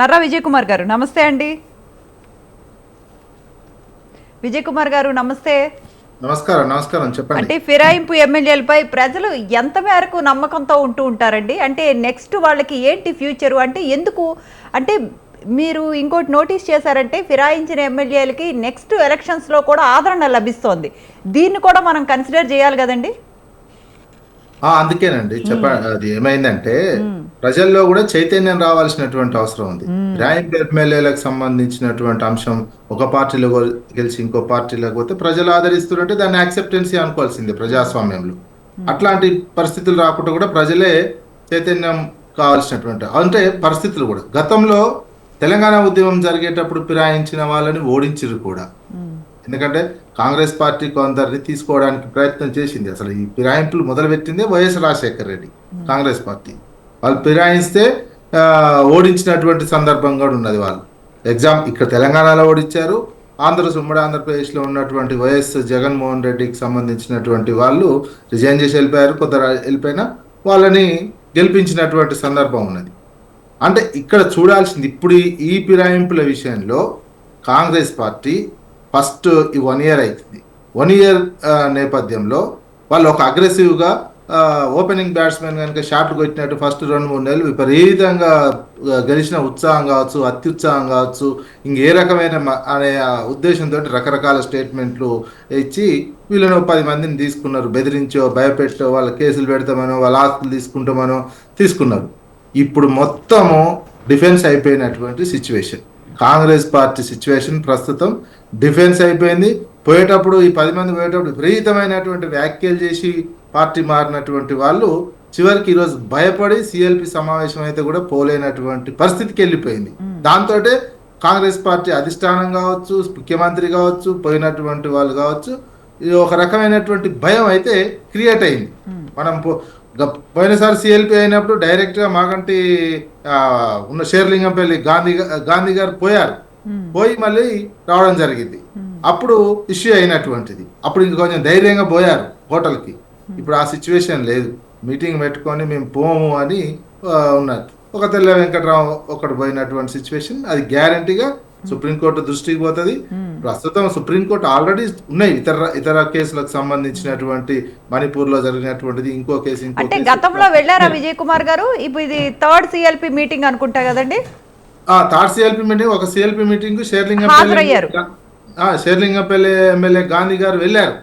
నర్రా విజయ్ కుమార్ గారు నమస్తే అండి. విజయ్ కుమార్ గారు నమస్తే. నమస్కారం నమస్కారం చెప్పండి. అంటే ఫిరాయింపు ఎమ్మెల్యేలపై ప్రజలు ఎంత మేరకు నమ్మకంతో ఉంటూ ఉంటారండి? అంటే నెక్స్ట్ వాళ్ళకి ఏంటి ఫ్యూచరు? అంటే ఎందుకు? అంటే మీరు ఇంకోటి నోటీస్ చేశారంటే ఫిరాయించిన ఎమ్మెల్యేలకి నెక్స్ట్ ఎలక్షన్స్లో కూడా ఆదరణ లభిస్తోంది. దీన్ని కూడా మనం కన్సిడర్ చేయాలి కదండి? అందుకేనండి. చెప్ప అది ఏమైందంటే ప్రజల్లో కూడా చైతన్యం రావాల్సినటువంటి అవసరం ఉంది. ర్యాంక్ ఎమ్మెల్యేలకు సంబంధించినటువంటి అంశం ఒక పార్టీలో గెలిచి ఇంకో పార్టీలోకి పోతే ప్రజలు ఆదరిస్తుంటే దాన్ని యాక్సెప్టెన్సీ అనుకోవాల్సిందే ప్రజాస్వామ్యంలో. అట్లాంటి పరిస్థితులు రాకుండా కూడా ప్రజలే చైతన్యం కావాల్సినటువంటి అంటే పరిస్థితులు కూడా. గతంలో తెలంగాణ ఉద్యమం జరిగేటప్పుడు ఫిరాయించిన వాళ్ళని ఓడించిరు కూడా. ఎందుకంటే కాంగ్రెస్ పార్టీ కొందరిని తీసుకోవడానికి ప్రయత్నం చేసింది. అసలు ఈ ఫిరాయింపులు మొదలుపెట్టిందే YS Rajasekhara Reddy Congress party. వాళ్ళు ఫిరాయిస్తే ఓడించినటువంటి సందర్భం కూడా ఉన్నది వాళ్ళు. ఎగ్జామ్ ఇక్కడ తెలంగాణలో ఓడించారు ఆంధ్ర ఉమ్మడి ఆంధ్రప్రదేశ్లో ఉన్నటువంటి వైఎస్ జగన్మోహన్ రెడ్డికి సంబంధించినటువంటి వాళ్ళు రిజైన్ చేసి వెళ్ళిపోయారు. కొందరు వెళ్ళిపోయినా వాళ్ళని గెలిపించినటువంటి సందర్భం ఉన్నది. అంటే ఇక్కడ చూడాల్సింది ఇప్పుడు ఈ- ఈ ఫిరాయింపుల విషయంలో కాంగ్రెస్ పార్టీ ఫస్ట్ ఈ వన్ ఇయర్ అవుతుంది వన్ ఇయర్ నేపథ్యంలో వాళ్ళు ఒక అగ్రెసివ్గా ఓపెనింగ్ బ్యాట్స్మెన్ కనుక షాట్లు కొట్టినట్టు ఫస్ట్ రెండు మూడు నెలలు విపరీతంగా గెలిచిన ఉత్సాహం కావచ్చు అత్యుత్సాహం కావచ్చు ఇంకే రకమైన మ- అనే ఉద్దేశంతో రకరకాల స్టేట్మెంట్లు ఇచ్చి వీళ్ళని పది మందిని తీసుకున్నారు. బెదిరించో భయపెట్టో వాళ్ళ కేసులు పెడతామనో వాళ్ళ ఆస్తులు తీసుకుంటామనో తీసుకున్నారు. ఇప్పుడు మొత్తము డిఫెన్స్ అయిపోయినటువంటి సిచ్యువేషన్. కాంగ్రెస్ పార్టీ సిచ్యువేషన్ ప్రస్తుతం డిఫెన్స్ అయిపోయింది. పోయేటప్పుడు ఈ పది మంది పోయేటప్పుడు విపరీతమైనటువంటి వ్యాఖ్యలు చేసి పార్టీ మారినటువంటి వాళ్ళు చివరికి ఈరోజు భయపడి సిఎల్పి సమావేశం అయితే కూడా పోలేనటువంటి పరిస్థితికి వెళ్ళిపోయింది. దాంతో కాంగ్రెస్ పార్టీ అధిష్టానం కావచ్చు ముఖ్యమంత్రి కావచ్చు పోయినటువంటి వాళ్ళు కావచ్చు ఇది ఒక రకమైనటువంటి భయం అయితే క్రియేట్ అయింది. మనం పోయినసారి సిఎల్పి అయినప్పుడు డైరెక్ట్గా మాకంటి ఉన్న షేర్లింగంపల్లి గాంధీ గాంధీ గారు పోయారు. పోయి మళ్ళీ రావడం జరిగింది. అప్పుడు ఇష్యూ అయినటువంటిది. అప్పుడు ఇంక కొంచెం ధైర్యంగా పోయారు హోటల్కి. ఇప్పుడు ఆ సిచ్యువేషన్ లేదు. మీటింగ్ పెట్టుకొని మేము పోము అని ఉన్నారు. ఒక తెల్ల వెంకట్రావు ఒకటి పోయినటువంటి సిచ్యువేషన్ అది గ్యారంటీగా సుప్రీంకోర్టు దృష్టికి పోతుంది. ప్రస్తుతం సుప్రీంకోర్టు ఆల్రెడీ ఉన్నాయి. ఇతర ఇతర కేసులకు సంబంధించినటువంటి మణిపూర్లో జరిగినటువంటిది ఇంకో కేసు అంటే. గతంలో వెళ్ళారా విజయ్ కుమార్ గారు? ఇప్పుడు ఇది థర్డ్ సిఎల్పి మీటింగ్ అనుకుంటా కదండి? థర్డ్ సిఎల్పి మీటింగ్ ఒక సిఎల్పి మీటింగ్ హాజరయ్యారు. షేర్లింగంపల్లి ఎమ్మెల్యే గాంధీ గారు వెళ్ళారు.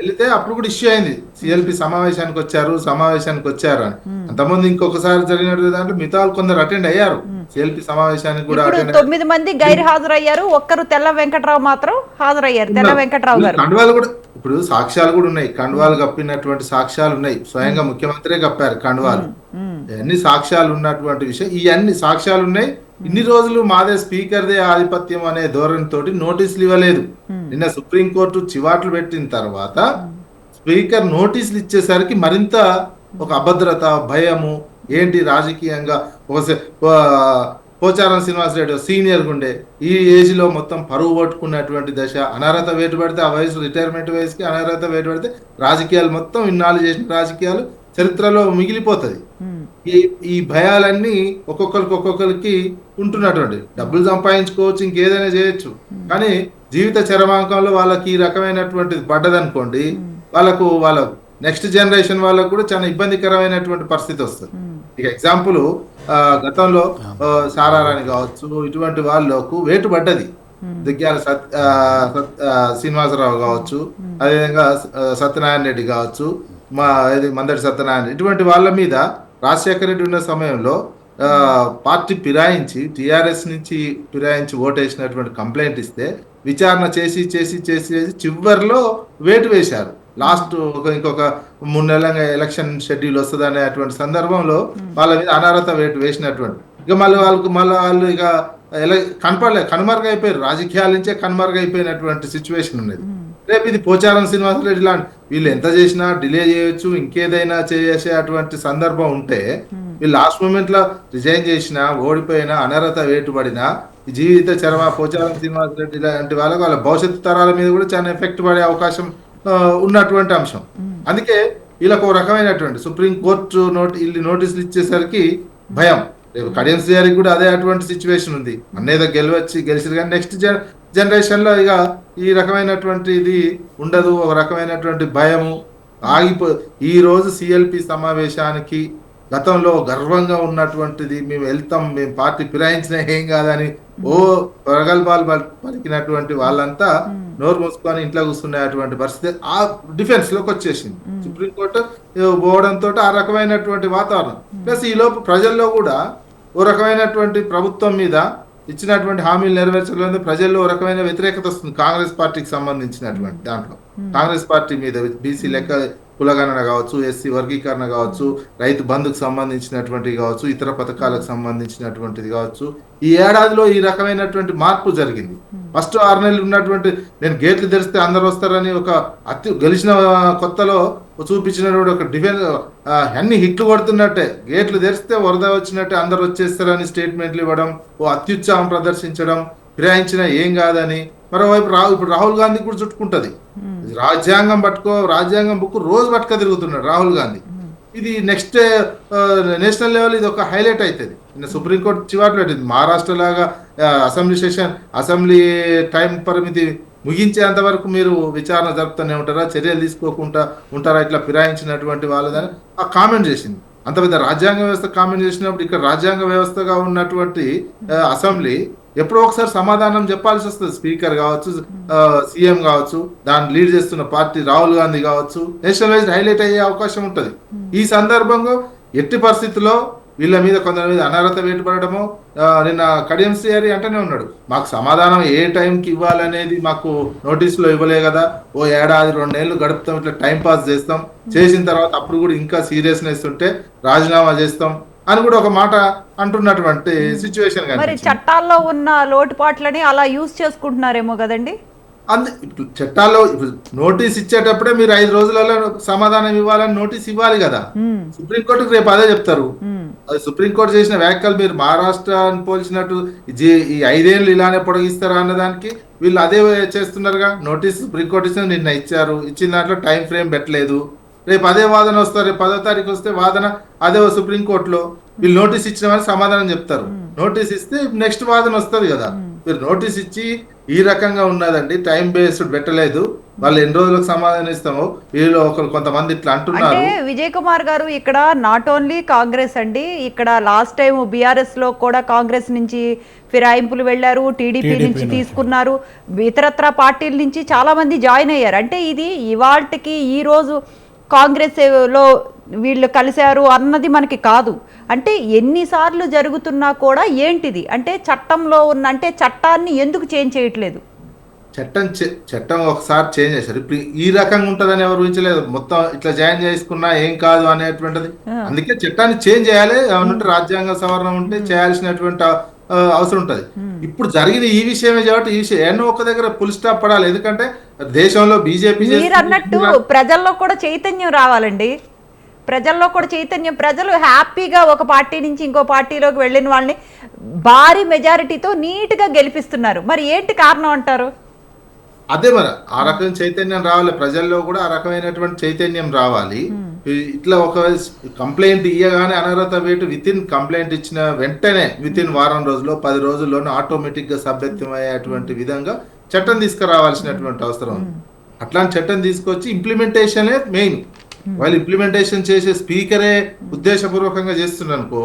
వెళితే అప్పుడు కూడా ఇష్యూ అయింది సిఎల్పి సమావేశానికి వచ్చారు సమావేశానికి వచ్చారు అని. అంతకుముందు ఇంకొకసారి జరిగినట్టు దాంట్లో మిగతా కొందరు అటెండ్ అయ్యారు. సిఎల్పి సమావేశానికి కూడా తొమ్మిది మంది గైర్ హాజరయ్యారు ఒక్కరు తెల్ల వెంకట్రావు మాత్రం హాజరయ్యారు తెల్ల వెంకట్రావు గారు. కండువాలు కూడా ఇప్పుడు సాక్ష్యాలు కూడా ఉన్నాయి. కండువాలు కప్పినటువంటి సాక్ష్యాలు ఉన్నాయి. స్వయంగా ముఖ్యమంత్రే కప్పారు కండువాలు. అన్ని సాక్ష్యాలు ఉన్నటువంటి విషయం ఈ అన్ని సాక్ష్యాలు ఉన్నాయి. ఇన్ని రోజులు మాదే స్పీకర్దే ఆధిపత్యం అనే ధోరణితోటి నోటీసులు ఇవ్వలేదు. నిన్న సుప్రీంకోర్టు చివాట్లు పెట్టిన తర్వాత స్పీకర్ నోటీసులు ఇచ్చేసరికి మరింత ఒక అభద్రత భయము ఏంటి రాజకీయంగా ఒక పోచారం శ్రీనివాసరెడ్డి సీనియర్ గుండే. ఈ ఏజ్లో మొత్తం పరువు పట్టుకున్నటువంటి దశ అనర్హత వేటు పడితే ఆ వయసు రిటైర్మెంట్ వయసుకి అనర్హత వేటు పడితే రాజకీయాలు మొత్తం ఇన్నాళ్ళు చేసిన రాజకీయాలు చరిత్రలో మిగిలిపోతుంది. ఈ ఈ భయాలన్నీ ఒక్కొక్కరికి ఒక్కొక్కరికి ఉంటున్నటువంటి డబ్బులు సంపాదించుకోవచ్చు ఇంకేదైనా చేయొచ్చు. కానీ జీవిత చరమాంకంలో వాళ్ళకి ఈ రకమైనటువంటిది పడ్డదనుకోండి వాళ్ళకు వాళ్ళ నెక్స్ట్ జనరేషన్ వాళ్ళకు కూడా చాలా ఇబ్బందికరమైనటువంటి పరిస్థితి వస్తుంది. ఇక ఎగ్జాంపుల్ గతంలో ఆ, సారారాణి కావచ్చు ఇటువంటి వాళ్ళకు వేటు పడ్డది. సత్ ఆ, సత్- శ్రీనివాసరావు కావచ్చు అదేవిధంగా సత్యనారాయణ రెడ్డి కావచ్చు మా ఇది మందడి సత్యనారాయణ రెడ్డి. ఇటువంటి వాళ్ళ మీద రాజశేఖర రెడ్డి ఉన్న సమయంలో పార్టీ ఫిరాయించి టిఆర్ఎస్ నుంచి ఫిరాయించి ఓటేసినటువంటి కంప్లైంట్ ఇస్తే విచారణ చేసి చేసి చేసి చేసి చివరిలో వేటు వేశారు. లాస్ట్ ఒక ఇంకొక మూడు నెలలుగా ఎలక్షన్ షెడ్యూల్ వస్తుంది అనేటువంటి సందర్భంలో వాళ్ళ మీద అనర్హత వేటు వేసినటువంటి. ఇక మళ్ళీ వాళ్ళకు మళ్ళీ వాళ్ళు ఇక ఎలా కనపడలే కనుమరుగైపోయారు. రాజకీయాల నుంచే కనుమరుగైపోయినటువంటి సిచ్యువేషన్ ఉన్నది. రేపు ఇది పోచారం శ్రీనివాసరెడ్డి లాంటి వీళ్ళు ఎంత చేసినా డిలే చేయొచ్చు ఇంకేదైనా చేసే అటువంటి సందర్భం ఉంటే వీళ్ళు లాస్ట్ మూమెంట్లో రిజైన్ చేసినా ఓడిపోయినా అనర్హత వేటుపడినా ఈ జీవిత చరమ పోచారం శ్రీనివాసరెడ్డి లాంటి వాళ్ళకి వాళ్ళ భవిష్యత్తు తరాల మీద కూడా చాలా ఎఫెక్ట్ పడే అవకాశం ఉన్నటువంటి అంశం. అందుకే వీళ్ళకు ఒక రకమైనటువంటి సుప్రీం కోర్టు నోటి వీళ్ళు నోటీసులు ఇచ్చేసరికి భయం. రేపు కడియం గారికి కూడా అదే అటువంటి సిచ్యువేషన్ ఉంది. అన్నేదో గెలవచ్చి గెలిచారు కానీ నెక్స్ట్ జనరేషన్లో ఇక ఈ రకమైనటువంటి ఇది ఉండదు. ఒక రకమైనటువంటి భయము. ఆగిపో ఈ రోజు సిఎల్పి సమావేశానికి గతంలో గర్వంగా ఉన్నటువంటిది మేము వెళ్తాం మేము పార్టీ ఫిరాయించిన ఏం కాదని ఓ ప్రగల్భాలు పలికినటువంటి వాళ్ళంతా నోరు మూసుకొని ఇంట్లో కూర్చునేటువంటి పరిస్థితి ఆ డిఫెన్స్లోకి వచ్చేసింది. సుప్రీంకోర్టు పోవడంతో ఆ రకమైనటువంటి వాతావరణం. ప్లస్ ఈ లోపు ప్రజల్లో కూడా ఓ రకమైనటువంటి ప్రభుత్వం మీద ఇచ్చినటువంటి హామీలు నెరవేర్చలేదు ప్రజల్లో ఓ రకమైన వ్యతిరేకత వస్తుంది కాంగ్రెస్ పార్టీకి సంబంధించినటువంటి దాంట్లో. కాంగ్రెస్ పార్టీ మీద బీసీ లెక్క కులగణన కావచ్చు ఎస్సీ వర్గీకరణ కావచ్చు రైతు బంధుకు సంబంధించినటువంటివి కావచ్చు ఇతర పథకాలకు సంబంధించినటువంటిది కావచ్చు. ఈ ఏడాదిలో ఈ రకమైనటువంటి మార్పు జరిగింది. ఫస్ట్ ఆరు నెలలు ఉన్నటువంటి నేను గేట్లు తెరిస్తే అందరు వస్తారని ఒక అతి గెలిచిన కొత్తలో చూపించినటువంటి ఒక డిఫెన్స్ అన్ని హిట్లు కొడుతున్నట్టే. గేట్లు తెరిస్తే వరద వచ్చినట్టే అందరు వచ్చేస్తారని స్టేట్మెంట్లు ఇవ్వడం ఓ అత్యుత్సాహం ప్రదర్శించడం ఫిరాయించిన ఏం కాదని. మరోవైపు రాహుల్ ఇప్పుడు రాహుల్ గాంధీ కూడా చుట్టుకుంటది. రాజ్యాంగం పట్టుకో రాజ్యాంగం బుక్ రోజు పట్టుక తిరుగుతున్నాడు రాహుల్ గాంధీ. ఇది నెక్స్ట్ నేషనల్ లెవెల్ ఇది ఒక హైలైట్ అవుతుంది నిన్న సుప్రీంకోర్టు చివాట్లు పెట్టింది. మహారాష్ట్ర లాగా అసెంబ్లీ సెషన్ అసెంబ్లీ టైం పరిమితి ముగించేంత వరకు మీరు విచారణ జరుపుతూనే ఉంటారా? చర్యలు తీసుకోకుండా ఉంటారా? ఇట్లా ఫిరాయించినటువంటి వాళ్ళదని ఆ కామెంట్ చేసింది. అంత పెద్ద రాజ్యాంగ వ్యవస్థ కామెంట్ చేసినప్పుడు ఇక్కడ రాజ్యాంగ వ్యవస్థగా ఉన్నటువంటి అసెంబ్లీ ఎప్పుడో ఒకసారి సమాధానం చెప్పాల్సి వస్తుంది. స్పీకర్ కావచ్చు సీఎం కావచ్చు దాన్ని లీడ్ చేస్తున్న పార్టీ రాహుల్ గాంధీ కావచ్చు నేషనల్ వైజ్ హైలైట్ అయ్యే అవకాశం ఉంటుంది. ఈ సందర్భంగా ఎట్టి పరిస్థితుల్లో వీళ్ళ మీద కొందరి మీద అనర్హత వేటుపడము నిన్న కడియం సిఆరి అంటేనే ఉన్నాడు. మాకు సమాధానం ఏ టైంకి ఇవ్వాలనేది మాకు నోటీసులో ఇవ్వలే కదా. ఓ ఏడాది రెండేళ్ళు గడుపుతాం ఇట్లా టైం పాస్ చేస్తాం. చేసిన తర్వాత అప్పుడు కూడా ఇంకా సీరియస్నెస్ ఉంటే రాజీనామా చేస్తాం. అని కూడా ఒక మాట అంటున్నటువంటి సిచ్యువేషన్ మరి చట్టాల్లో ఉన్న లోటుపాట్లని అలా యూజ్ చేసుకుంటున్నారేమో కదండి? అందు చట్టాల్లో నోటీస్ ఇచ్చేటప్పుడే మీరు ఐదు రోజులలో సమాధానం ఇవ్వాలని నోటీస్ ఇవ్వాలి కదా. సుప్రీంకోర్టుకు రేపు అదే చెప్తారు. అది సుప్రీంకోర్టు చేసిన వ్యాఖ్యలు మీరు మహారాష్ట్రాన్ని పోల్చినట్టు ఈ ఐదేళ్ళు ఇలానే పొడిగిస్తారా అన్నదానికి వీళ్ళు అదే చేస్తున్నారుగా. నోటీస్ సుప్రీంకోర్టు ఇచ్చిన నిన్న ఇచ్చారు. ఇచ్చిన దాంట్లో టైం ఫ్రేమ్ పెట్టలేదు. రేపు అదే వాదన వస్తారు రేపు పదో తారీఖు వస్తే వాదన అదే సుప్రీంకోర్టులో వీళ్ళు నోటీస్ ఇచ్చిన వారు సమాధానం చెప్తారు. నోటీస్ ఇస్తే నెక్స్ట్ వాదన వస్తుంది కదా. మీరు నోటీస్ ఇచ్చి ఈ రకంగా ఉన్నదండి టైం బేస్డ్ పెట్టలేదు. వాళ్ళు ఎన్ని రోజులకు సమాధానం ఇస్తామో వీళ్ళు ఒకరు కొంతమంది ఇట్లా అంటే అంటున్నారు విజయ్ కుమార్ గారు ఇక్కడ నాట్ ఓన్లీ కాంగ్రెస్ అండి ఇక్కడ లాస్ట్ టైం బీఆర్ఎస్లో కూడా కాంగ్రెస్ నుంచి ఫిరాయింపులు వెళ్ళారు టీడీపీ నుంచి. తీసుకున్నారు. ఇతరత్ర పార్టీల నుంచి చాలా మంది జాయిన్ అయ్యారు. అంటే ఇది ఇవాళకి ఈ రోజు కాంగ్రెస్లో వీళ్ళు కలిశారు అన్నది మనకి కాదు. అంటే ఎన్నిసార్లు జరుగుతున్నా కూడా ఏంటిది? అంటే చట్టంలో ఉన్న అంటే చట్టాన్ని ఎందుకు చేంజ్ చేయట్లేదు? చట్టం చట్టం ఒకసారి చేంజ్ చేశారు. ఇప్పుడు ఈ రకంగా ఉంటదని ఎవరు ఊహించలేదు. మొత్తం ఇట్లా జాయిన్ చేసుకున్నా ఏం కాదు అనేటువంటిది. అందుకే చట్టాన్ని చేంజ్ చేయాలి. రాజ్యాంగ సవరణ ఉంటే చేయాల్సినటువంటి అవసరం ఉంటది. ఇప్పుడు జరిగిన ఈ విషయమే కాబట్టి ఈ విషయం ఎన్నో ఒక దగ్గర ఫుల్ స్టాప్ పడాలి. ఎందుకంటే దేశంలో బీజేపీ మీరు అన్నట్టు ప్రజల్లో కూడా చైతన్యం రావాలండి. ప్రజల్లో కూడా చైతన్యం ప్రజలు హ్యాపీగా ఒక పార్టీ నుంచి ఇంకో పార్టీలోకి వెళ్ళిన వాళ్ళని భారీ మెజారిటీతో నీట్గా గెలిపిస్తున్నారు. మరి ఏంటి కారణం అంటారు? అదే మరి ఆ రకం చైతన్యం రావాలి. ప్రజల్లో కూడా ఆ రకమైనటువంటి చైతన్యం రావాలి. ఈ- ఇట్లా ఒక కంప్లైంట్ ఇయ్యగానే అనర్హత వేటు విత్ ఇన్ కంప్లైంట్ ఇచ్చిన వెంటనే విత్ ఇన్ వారం రోజుల్లో పది రోజుల్లోనే ఆటోమేటిక్గా సభ్యత్వం అయ్యేటువంటి విధంగా చట్టం తీసుకురావాల్సినటువంటి అవసరం ఉంది. అట్లాంటి చట్టం తీసుకొచ్చి ఇంప్లిమెంటేషనే మెయిన్ వాళ్ళు ఇంప్లిమెంటేషన్ చేసే స్పీకరే ఉద్దేశపూర్వకంగా చేస్తున్నారు అనుకో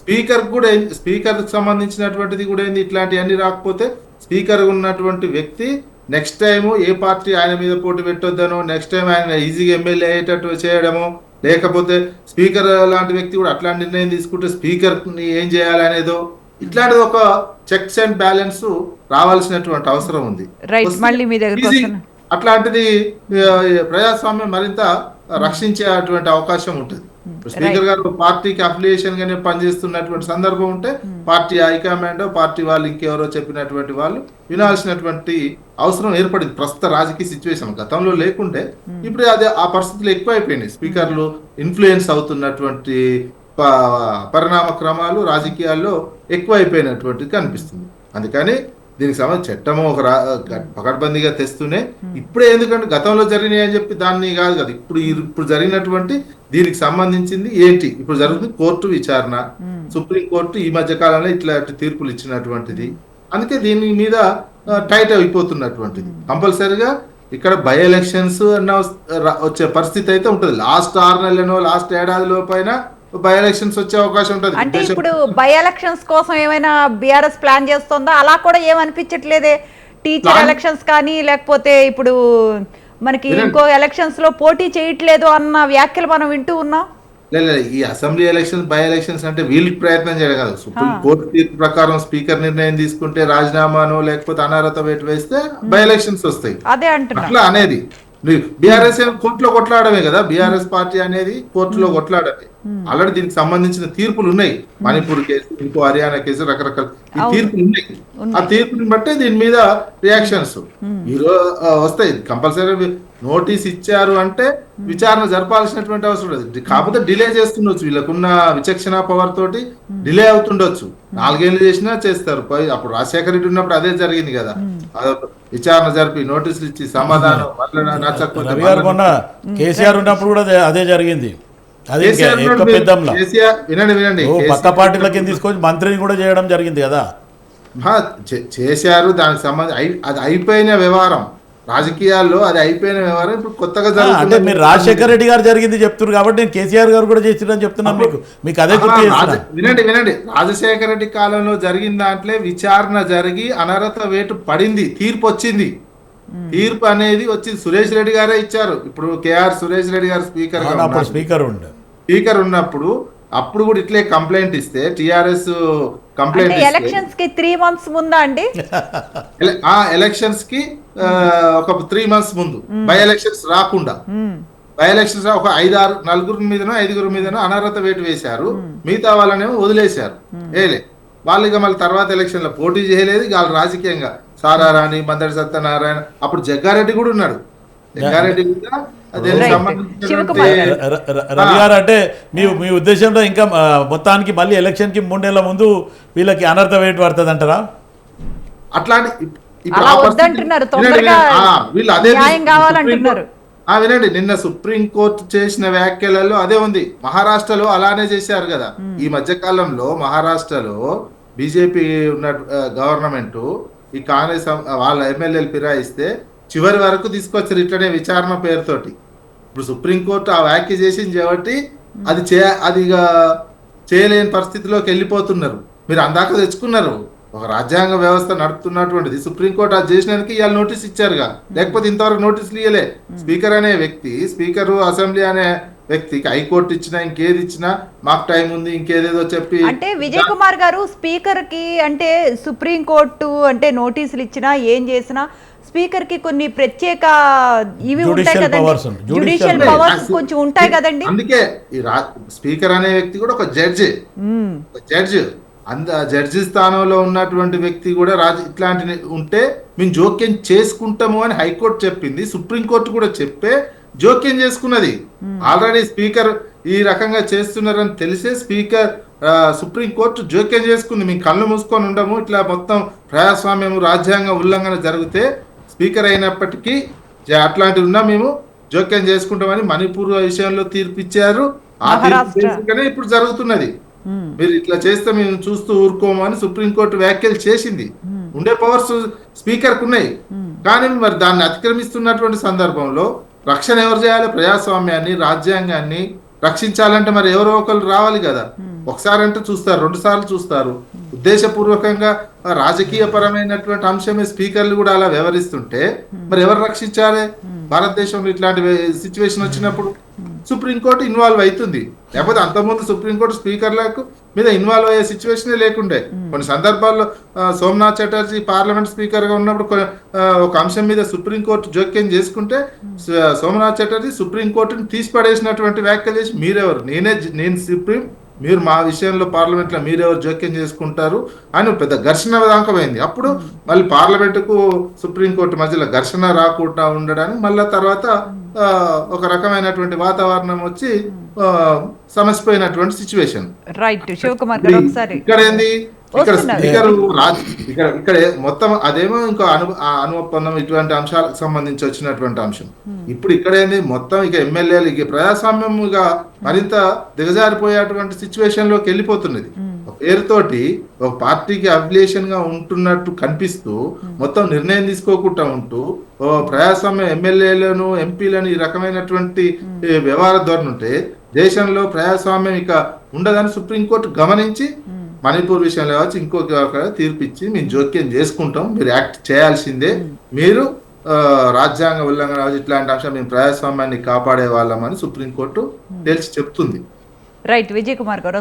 స్పీకర్ కూడా స్పీకర్ సంబంధించినటువంటిది కూడా ఏంది? ఇట్లాంటివన్నీ రాకపోతే స్పీకర్ ఉన్నటువంటి వ్యక్తి నెక్స్ట్ టైం ఏ పార్టీ ఆయన మీద పోటీ పెట్టొద్దనో నెక్స్ట్ టైం ఆయన ఈజీగా ఎమ్మెల్యే అయ్యేటట్టు చేయడమో లేకపోతే స్పీకర్ లాంటి వ్యక్తి కూడా అట్లాంటి నిర్ణయం తీసుకుంటే స్పీకర్ ఏం చేయాలనేదో ఇట్లాంటిది ఒక చెక్స్ అండ్ బ్యాలెన్స్ రావాల్సినటువంటి అవసరం ఉంది. అట్లాంటిది ప్రజాస్వామ్యం మరింత రక్షించేటువంటి అవకాశం ఉంటుంది. స్పీకర్ గారు పార్టీకి అఫిలియేషన్ గానే పనిచేస్తున్నటువంటి సందర్భం ఉంటే పార్టీ హైకమాండ్ పార్టీ వాళ్ళు ఇంకెవరో చెప్పినటువంటి వాళ్ళు వినాల్సినటువంటి అవసరం ఏర్పడింది. ప్రస్తుత రాజకీయ సిచ్యువేషన్ గతంలో లేకుండే ఇప్పుడు అదే ఆ పరిస్థితులు ఎక్కువైపోయినాయి. స్పీకర్లు ఇన్ఫ్లుయెన్స్ అవుతున్నటువంటి పరిణామ క్రమాలు రాజకీయాల్లో ఎక్కువైపోయినటువంటిది కనిపిస్తుంది. అందుకని దీనికి సంబంధించి చట్టము ఒక పకడ్బందీగా తెస్తూనే ఇప్పుడే ఎందుకంటే గతంలో జరిగినాయి అని చెప్పి దాన్ని కాదు కదా. ఇప్పుడు ఇప్పుడు జరిగినటువంటి దీనికి సంబంధించింది ఏంటి? ఇప్పుడు జరుగుతుంది కోర్టు విచారణ. సుప్రీం కోర్టు ఈ మధ్య కాలంలో ఇట్లాంటి తీర్పులు ఇచ్చినటువంటిది. అందుకే దీని మీద టైట్ అయిపోతున్నటువంటిది. కంపల్సరిగా ఇక్కడ బై ఎలక్షన్స్ అన్న వచ్చే పరిస్థితి అయితే ఉంటుంది. లాస్ట్ ఆరు నెలలను లాస్ట్ ఏడాది లోపైన బై ఎలక్షన్స్ వచ్చే అవకాశం ఉంటుంది. అంటే ఇప్పుడు బై ఎలక్షన్స్ కోసం ఏమైనా బీఆర్ఎస్ ప్లాన్ చేస్తుందా? అలా కూడా ఏమనిపించట్లేదే. టీచర్ ఎలక్షన్స్ కానీ లేకపోతే ఇప్పుడు మనకి. ఇంకో ఎలక్షన్స్లో పోటీ చేయట్లేదు అన్న వ్యాఖ్యలు మనం వింటూ ఉన్నాం. లేదు ఈ అసెంబ్లీ ఎలక్షన్స్ బై ఎలక్షన్స్ అంటే వీళ్ళకి ప్రయత్నం చేయడం కాదు సుప్రీం కోర్టు తీర్పు ప్రకారం స్పీకర్ నిర్ణయం తీసుకుంటే రాజీనామాను లేకపోతే అనర్హత వేటు వేస్తే బై ఎలక్షన్స్ వస్తాయి. అట్లా అనేది. బీఆర్ఎస్ కోర్టులో కొట్లాడమే కదా? బీఆర్ఎస్ పార్టీ అనేది కోర్టులో కొట్లాడమే. ఆల్రెడీ దీనికి సంబంధించిన తీర్పులు ఉన్నాయి. మణిపూర్ కేసు ఇంకో హర్యానా కేసు రకరకాల ఈ తీర్పులు ఉన్నాయి. ఆ తీర్పుని బట్టే దీని మీద రియాక్షన్స్ ఈరోజు వస్తాయి. కంపల్సరీ నోటీస్ ఇచ్చారు అంటే విచారణ జరపాల్సినటువంటి అవసరం లేదు. కాకపోతే డిలే చేస్తుండొచ్చు. వీళ్ళకున్న విచక్షణ పవర్ తోటి డిలే అవుతుండొచ్చు. నాలుగేళ్ళు చేసినా చేస్తారు. పై- అప్పుడు రాజశేఖర రెడ్డి ఉన్నప్పుడు అదే జరిగింది కదా. విచారణ జరిపి నోటీసులు ఇచ్చి సమాధానం కేసీఆర్ ఉన్నప్పుడు కూడా అదే- జరిగింది. అది వినండి వినండి. పక్క కేసీఆర్ పార్టీలకి తీసుకొచ్చి మంత్రిని కూడా చేయడం జరిగింది కదా. చేశారు. దానికి సంబంధించి అది అయిపోయిన వ్యవహారం. రాజకీయాల్లో అది అయిపోయిన వ్యవహారం ఇప్పుడు కొత్తగా అంటే జరుగుతుంది మీరు రాజశేఖర రెడ్డి గారు జరిగింది చెప్తున్నారు కాబట్టి నేను కేసీఆర్ గారు కూడా చేసిందని చెప్తున్నాను మీకు. మీకు అదే వినండి వినండి. రాజశేఖర రెడ్డి కాలంలో జరిగిన దాంట్లో విచారణ జరిగి అనర్హత వేటు పడింది తీర్పు వచ్చింది. తీర్పు అనేది వచ్చింది. సురేష్ రెడ్డి గారే ఇచ్చారు. ఇప్పుడు కేఆర్ సురేష్ రెడ్డి గారు స్పీకర్ స్పీకర్ ఉండే. స్పీకర్ ఉన్నప్పుడు అప్పుడు కూడా ఇట్లే కంప్లైంట్ ఇస్తే టిఆర్ఎస్ కంప్లైంట్ ఎలక్షన్స్కి త్రీ మంత్స్ ముందా అండి? ఆ ఎలక్షన్స్కి ఒక త్రీ మంత్స్ ముందు. బై ఎలక్షన్స్ రాకుండా. బై ఎలక్షన్స్ ఒక ఐదు ఆరు నలుగురి మీదనో ఐదుగురు మీదనో అనర్హత వేటు వేశారు. మిగతా వాళ్ళనేమో వదిలేశారు. ఏలే. వాళ్ళు ఇక మళ్ళీ తర్వాత ఎలక్షన్లో పోటీ చేయలేదు. వాళ్ళు రాజకీయంగా. సారారాణి మందడి సత్యనారాయణ అప్పుడు జగ్గారెడ్డి కూడా ఉన్నాడు. జగ్గారెడ్డి కూడా రవి గారు అంటే మీ మీ ఉద్దేశంలో ఇంకా మొత్తానికి మళ్ళీ ఎలక్షన్కి మూడేళ్ళ ముందు వీళ్ళకి అనర్థ వేటు పడుతుంది అంటారా అట్లాంటి వద్దంటున్నారు, వినండి, నిన్న సుప్రీం కోర్టు చేసిన వ్యాఖ్యలలో అదే ఉంది. మహారాష్ట్రలో అలానే చేశారు కదా. ఈ మధ్య కాలంలో మహారాష్ట్రలో బీజేపీ ఉన్న గవర్నమెంట్ ఈ కాంగ్రెస్ వాళ్ళ ఎమ్మెల్యేలు ఫిరాయిస్తే చివరి వరకు తీసుకొచ్చారు ఇట్లనే విచారణ పేరుతోటి. ఇప్పుడు సుప్రీంకోర్టు ఆ వ్యాఖ్య చేసింది కాబట్టి అది చే అది ఇక చేయలేని పరిస్థితిలోకి వెళ్ళిపోతున్నారు. మీరు అందాక తెచ్చుకున్నారు. ఒక రాజ్యాంగ వ్యవస్థ నడుపుతున్నటువంటిది. సుప్రీంకోర్టు అది చేసినందుకు ఇవాళ నోటీస్ ఇచ్చారుగా. లేకపోతే ఇంతవరకు నోటీసులు ఇవ్వలే స్పీకర్ అనే వ్యక్తి స్పీకరు అసెంబ్లీ అనే వ్యక్తికి హైకోర్టు ఇచ్చినా ఇంకేది ఇచ్చినా మాకు టైం ఉంది ఇంకేదేదో చెప్పి అంటే విజయ్ కుమార్ గారు స్పీకర్కి అంటే సుప్రీం కోర్టు అంటే నోటీసులు ఇచ్చినా ఏం చేసినా స్పీకర్కి కొన్ని ప్రత్యేక ఇవి ఉంటాయి కదండి. powers. పవర్స్ కొంచెం ఉంటాయి కదండి. అందుకే ఈ రా స్పీకర్ అనే వ్యక్తి కూడా ఒక జడ్జి. జడ్జి. అంద జడ్జి స్థానంలో ఉన్నటువంటి వ్యక్తి కూడా రాజ ఇట్లాంటి ఉంటే మేము జోక్యం చేసుకుంటాము అని హైకోర్టు చెప్పింది. సుప్రీంకోర్టు కూడా చెప్పే జోక్యం చేసుకున్నది. ఆల్రెడీ స్పీకర్ ఈ రకంగా చేస్తున్నారని తెలిసే స్పీకర్ సుప్రీంకోర్టు జోక్యం చేసుకుంది. మేము కళ్ళు మూసుకొని ఉండము. ఇట్లా మొత్తం ప్రజాస్వామ్యం రాజ్యాంగ ఉల్లంఘన జరిగితే స్పీకర్ అయినప్పటికీ అట్లాంటివి ఉన్నా మేము జోక్యం చేసుకుంటామని మణిపూర్ విషయంలో తీర్పు ఇచ్చారు ఆ తీర్పు ఇప్పుడు జరుగుతున్నది. మీరు ఇట్లా చేస్తే మేము చూస్తూ ఊరుకోము అని సుప్రీంకోర్టు వ్యాఖ్యలు చేసింది. ఉండే పవర్స్ స్పీకర్కు ఉన్నాయి కానీ మరి దాన్ని అతిక్రమిస్తున్నటువంటి సందర్భంలో రక్షణ ఎవరు చేయాలి? ప్రజాస్వామ్యాన్ని రాజ్యాంగాన్ని రక్షించాలంటే మరి ఎవరో ఒకరు రావాలి కదా. ఒకసారి అంటే చూస్తారు రెండు సార్లు చూస్తారు. ఉద్దేశపూర్వకంగా ఆ, రాజకీయ పరమైనటువంటి అంశమే స్పీకర్లు కూడా అలా వ్యవహరిస్తుంటే మరి ఎవరు రక్షించాలి? భారతదేశంలో ఇట్లాంటి సిచ్యువేషన్ వచ్చినప్పుడు సుప్రీంకోర్టు ఇన్వాల్వ్ అవుతుంది. లేకపోతే అంతకుముందు సుప్రీంకోర్టు స్పీకర్లకు మీద ఇన్వాల్వ్ అయ్యే సిచ్యువేషనే లేకుండే. కొన్ని సందర్భాల్లో సోమనాథ్ చటర్జీ పార్లమెంట్ స్పీకర్గా ఉన్నప్పుడు ఒక అంశం మీద సుప్రీంకోర్టు జోక్యం చేసుకుంటే సోమనాథ్ చటర్జీ సుప్రీంకోర్టుని తీసిపడేసినటువంటి వ్యాఖ్యలు చేసి మీరెవరు? నేనే నేను సుప్రీం మీరు మా విషయంలో పార్లమెంట్లో మీరెవరు జోక్యం చేసుకుంటారు? అని పెద్ద ఘర్షణ దాకమైంది. అప్పుడు మళ్ళీ పార్లమెంటుకు సుప్రీంకోర్టు మధ్యలో ఘర్షణ రాకుండా ఉండడానికి మళ్ళా తర్వాత ఒక రకమైనటువంటి వాతావరణం వచ్చి ఆ, సమసిపోయినటువంటి సిచ్యువేషన్ రైట్ శివకుమార్ గారు ఒకసారి ఇక్కడ ఏంది? ఇక్కడ. స్పీకర్ ఇక్కడ ఇక్కడ మొత్తం అదేమో ఇంకో అను ఆ అనుఒప్పందం ఇటువంటి అంశాలకు సంబంధించి వచ్చినటువంటి అంశం. ఇప్పుడు ఇక్కడ ఏంది? మొత్తం ఇక ఎమ్మెల్యేలు ఇక ప్రజాస్వామ్యం ఇక మరింత దిగజారిపోయేటువంటి సిచ్యువేషన్లోకి వెళ్ళిపోతున్నది. ఒక పేరుతోటి ఒక పార్టీకి అఫిలియేషన్గా ఉంటున్నట్టు కనిపిస్తూ మొత్తం నిర్ణయం తీసుకోకుండా ఉంటూ ప్రజాస్వామ్య ఎమ్మెల్యేలను ఎంపీలను ఈ రకమైనటువంటి వ్యవహార ధోరణి ఉంటే దేశంలో ప్రజాస్వామ్యం ఇక ఉండదని సుప్రీంకోర్టు గమనించి మణిపూర్ విషయంలో కావచ్చు ఇంకొక ఒక తీర్పు ఇచ్చి మేము జోక్యం చేసుకుంటాం మీరు యాక్ట్ చేయాల్సిందే. మీరు రాజ్యాంగ ఉల్లంఘన కావచ్చు ఇట్లాంటి అంశాలు మేము ప్రజాస్వామ్యాన్ని కాపాడే వాళ్ళమని సుప్రీంకోర్టు తేల్చి చెప్తుంది. రైట్ విజయ్ కుమార్ గారు